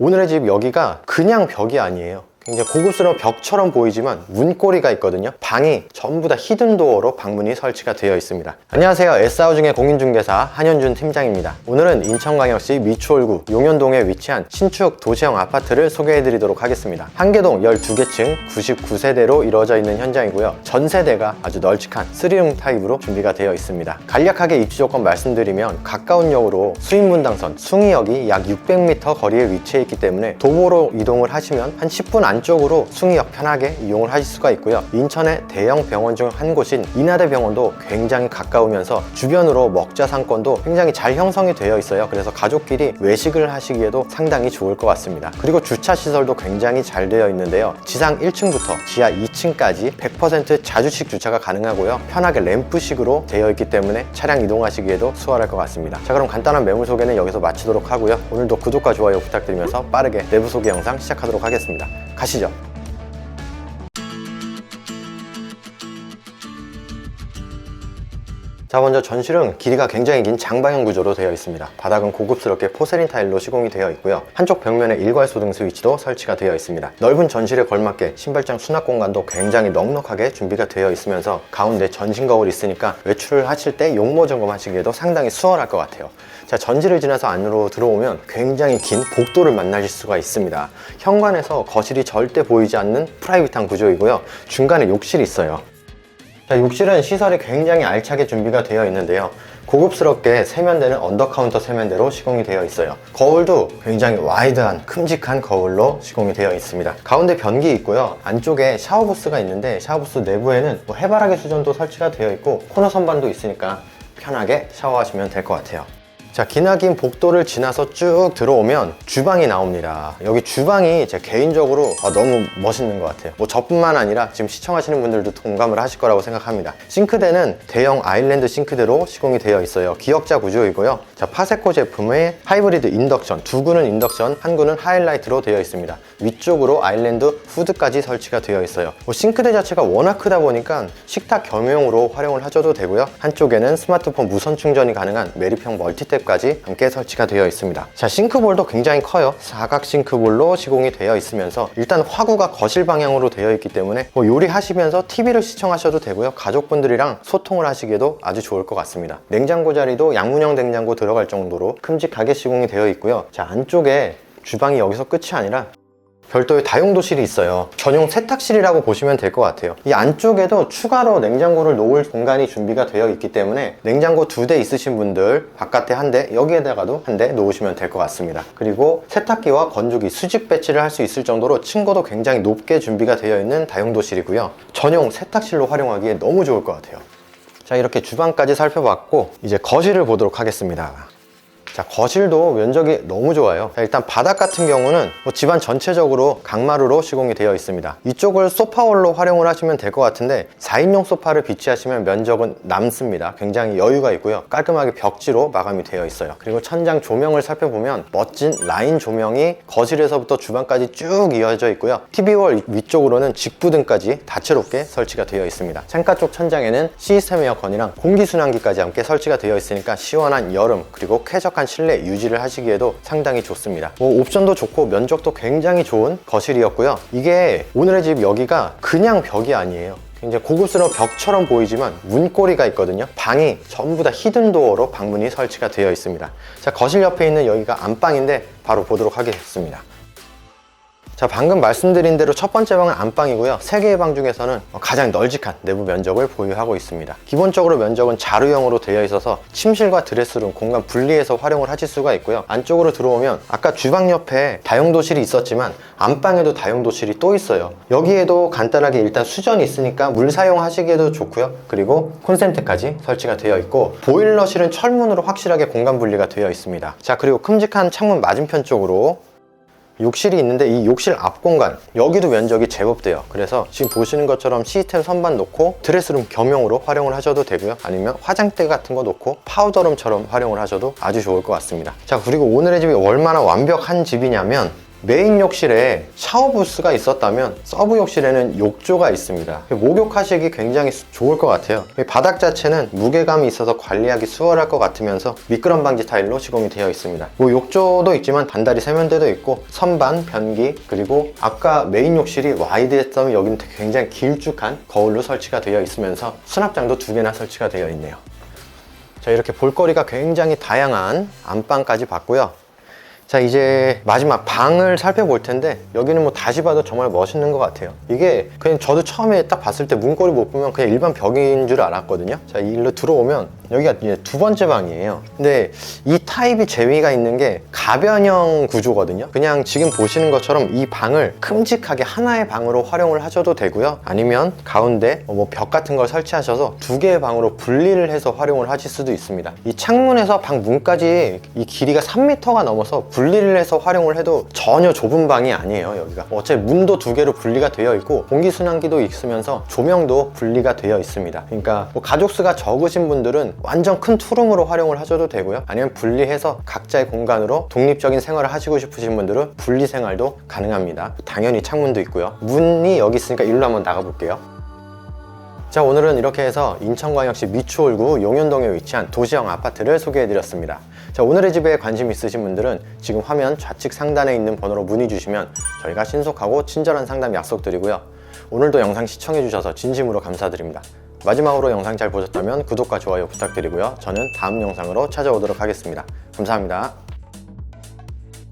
오늘의 집 여기가 그냥 벽이 아니에요. 굉장히 고급스러운 벽처럼 보이지만 문고리가 있거든요. 방이 전부 다 히든도어로 방문이 설치가 되어 있습니다. 안녕하세요. S하우징의 공인중개사 한현준 팀장입니다. 오늘은 인천광역시 미추홀구 용현동에 위치한 신축 도시형 아파트를 소개해 드리도록 하겠습니다. 한계동 12개층 99세대로 이루어져 있는 현장이고요. 전 세대가 아주 널찍한 3룸 타입으로 준비가 되어 있습니다. 간략하게 입지 조건 말씀드리면 가까운 역으로 수인분당선 숭이역이 약 600m 거리에 위치해 있기 때문에 도보로 이동을 하시면 한 10분 안 쪽으로 숭이역 편하게 이용을 하실 수가 있고요. 인천의 대형 병원 중 한 곳인 인하대 병원도 굉장히 가까우면서 주변으로 먹자 상권도 굉장히 잘 형성이 되어 있어요. 그래서 가족끼리 외식을 하시기에도 상당히 좋을 것 같습니다. 그리고 주차 시설도 굉장히 잘 되어 있는데요. 지상 1층부터 지하 2층까지 100% 자주식 주차가 가능하고요. 편하게 램프식으로 되어 있기 때문에 차량 이동하시기에도 수월할 것 같습니다. 자, 그럼 간단한 매물 소개는 여기서 마치도록 하고요. 오늘도 구독과 좋아요 부탁드리면서 빠르게 내부 소개 영상 시작하도록 하겠습니다. 가시죠. 자 먼저 전실은 길이가 굉장히 긴 장방형 구조로 되어 있습니다. 바닥은 고급스럽게 포세린 타일로 시공이 되어 있고요. 한쪽 벽면에 일괄 소 등 스위치도 설치가 되어 있습니다. 넓은 전실에 걸맞게 신발장 수납 공간도 굉장히 넉넉하게 준비가 되어 있으면서 가운데 전신 거울이 있으니까 외출을 하실 때 용모 점검하시기에도 상당히 수월할 것 같아요. 자 전지를 지나서 안으로 들어오면 굉장히 긴 복도를 만나실 수가 있습니다. 현관에서 거실이 절대 보이지 않는 프라이빗한 구조이고요. 중간에 욕실이 있어요 자, 욕실은 시설이 굉장히 알차게 준비가 되어 있는데요. 고급스럽게 세면대는 언더카운터 세면대로 시공이 되어 있어요. 거울도 굉장히 와이드한 큼직한 거울로 시공이 되어 있습니다. 가운데 변기 있고요. 안쪽에 샤워부스가 있는데 샤워부스 내부에는 뭐 해바라기 수전도 설치가 되어 있고 코너 선반도 있으니까 편하게 샤워하시면 될 것 같아요. 자, 기나긴 복도를 지나서 쭉 들어오면 주방이 나옵니다. 여기 주방이 제 개인적으로 아, 너무 멋있는 것 같아요. 뭐 저뿐만 아니라 지금 시청하시는 분들도 공감을 하실 거라고 생각합니다. 싱크대는 대형 아일랜드 싱크대로 시공이 되어 있어요. 기역자 구조이고요. 자, 파세코 제품의 하이브리드 인덕션, 두 구는 인덕션, 한 구는 하이라이트로 되어 있습니다. 위쪽으로 아일랜드 후드까지 설치가 되어 있어요. 뭐 싱크대 자체가 워낙 크다 보니까 식탁 겸용으로 활용을 하셔도 되고요. 한쪽에는 스마트폰 무선 충전이 가능한 메리평 멀티탭 까지 함께 설치가 되어 있습니다. 자, 싱크볼도 굉장히 커요. 사각 싱크볼로 시공이 되어 있으면서 일단 화구가 거실 방향으로 되어 있기 때문에 뭐 요리하시면서 TV를 시청하셔도 되고요. 가족분들이랑 소통을 하시기에도 아주 좋을 것 같습니다. 냉장고 자리도 양문형 냉장고 들어갈 정도로 큼직하게 시공이 되어 있고요. 자, 안쪽에 주방이 여기서 끝이 아니라 별도의 다용도실이 있어요. 전용 세탁실이라고 보시면 될 것 같아요. 이 안쪽에도 추가로 냉장고를 놓을 공간이 준비가 되어 있기 때문에 냉장고 두 대 있으신 분들 바깥에 한 대, 여기에다가도 한 대 놓으시면 될 것 같습니다. 그리고 세탁기와 건조기 수직 배치를 할 수 있을 정도로 층고도 굉장히 높게 준비가 되어 있는 다용도실이고요. 전용 세탁실로 활용하기에 너무 좋을 것 같아요. 자, 이렇게 주방까지 살펴봤고 이제 거실을 보도록 하겠습니다. 자 거실도 면적이 너무 좋아요. 자, 일단 바닥 같은 경우는 뭐 집안 전체적으로 강마루로 시공이 되어 있습니다. 이쪽을 소파홀로 활용을 하시면 될 것 같은데 4인용 소파를 비치하시면 면적은 남습니다. 굉장히 여유가 있고요. 깔끔하게 벽지로 마감이 되어 있어요. 그리고 천장 조명을 살펴보면 멋진 라인 조명이 거실에서부터 주방까지 쭉 이어져 있고요. TV월 위쪽으로는 직부등까지 다채롭게 설치가 되어 있습니다. 창가 쪽 천장에는 시스템 에어컨이랑 공기순환기까지 함께 설치가 되어 있으니까 시원한 여름 그리고 쾌적한 실내 유지를 하시기에도 상당히 좋습니다. 뭐 옵션도 좋고 면적도 굉장히 좋은 거실이었고요. 이게 오늘의 집 여기가 그냥 벽이 아니에요. 굉장히 고급스러운 벽처럼 보이지만 문고리가 있거든요. 방이 전부 다 히든도어로 방문이 설치가 되어 있습니다. 자, 거실 옆에 있는 여기가 안방인데 바로 보도록 하겠습니다. 자 방금 말씀드린 대로 첫 번째 방은 안방이고요. 세 개의 방 중에서는 가장 널찍한 내부 면적을 보유하고 있습니다. 기본적으로 면적은 자루형으로 되어 있어서 침실과 드레스룸 공간 분리해서 활용을 하실 수가 있고요. 안쪽으로 들어오면 아까 주방 옆에 다용도실이 있었지만 안방에도 다용도실이 또 있어요. 여기에도 간단하게 일단 수전이 있으니까 물 사용하시기에도 좋고요. 그리고 콘센트까지 설치가 되어 있고 보일러실은 철문으로 확실하게 공간 분리가 되어 있습니다. 자 그리고 큼직한 창문 맞은편 쪽으로 욕실이 있는데 이 욕실 앞 공간 여기도 면적이 제법 돼요. 그래서 지금 보시는 것처럼 시스템 선반 놓고 드레스룸 겸용으로 활용을 하셔도 되고요. 아니면 화장대 같은 거 놓고 파우더룸처럼 활용을 하셔도 아주 좋을 것 같습니다. 자 그리고 오늘의 집이 얼마나 완벽한 집이냐면 메인 욕실에 샤워 부스가 있었다면 서브 욕실에는 욕조가 있습니다. 목욕하시기 굉장히 수- 좋을 것 같아요. 이 바닥 자체는 무게감이 있어서 관리하기 수월할 것 같으면서 미끄럼 방지 타일로 시공이 되어 있습니다. 뭐 욕조도 있지만 반다리 세면대도 있고 선반, 변기 그리고 아까 메인 욕실이 와이드했다면 여기는 굉장히 길쭉한 거울로 설치가 되어 있으면서 수납장도 두 개나 설치가 되어 있네요. 자 이렇게 볼거리가 굉장히 다양한 안방까지 봤고요. 자 이제 마지막 방을 살펴볼 텐데 여기는 뭐 다시 봐도 정말 멋있는 것 같아요. 이게 그냥 저도 처음에 딱 봤을 때 문고리 못 보면 그냥 일반 벽인 줄 알았거든요. 자 일로 들어오면 여기가 이제 두 번째 방이에요. 근데 이 타입이 재미가 있는 게 가변형 구조거든요. 그냥 지금 보시는 것처럼 이 방을 큼직하게 하나의 방으로 활용을 하셔도 되고요. 아니면 가운데 뭐 벽 같은 걸 설치하셔서 두 개의 방으로 분리를 해서 활용을 하실 수도 있습니다. 이 창문에서 방 문까지 이 길이가 3m가 넘어서 분리를 해서 활용을 해도 전혀 좁은 방이 아니에요 여기가. 어차피 문도 두 개로 분리가 되어 있고 공기순환기도 있으면서 조명도 분리가 되어 있습니다. 그러니까 뭐 가족 수가 적으신 분들은 완전 큰 투룸으로 활용을 하셔도 되고요. 아니면 분리해서 각자의 공간으로 독립적인 생활을 하시고 싶으신 분들은 분리 생활도 가능합니다. 당연히 창문도 있고요. 문이 여기 있으니까 일로 한번 나가 볼게요 자 오늘은 이렇게 해서 인천광역시 미추홀구 용현동에 위치한 도시형 아파트를 소개해드렸습니다. 자 오늘의 집에 관심 있으신 분들은 지금 화면 좌측 상단에 있는 번호로 문의 주시면 저희가 신속하고 친절한 상담 약속드리고요. 오늘도 영상 시청해주셔서 진심으로 감사드립니다. 마지막으로 영상 잘 보셨다면 구독과 좋아요 부탁드리고요. 저는 다음 영상으로 찾아오도록 하겠습니다. 감사합니다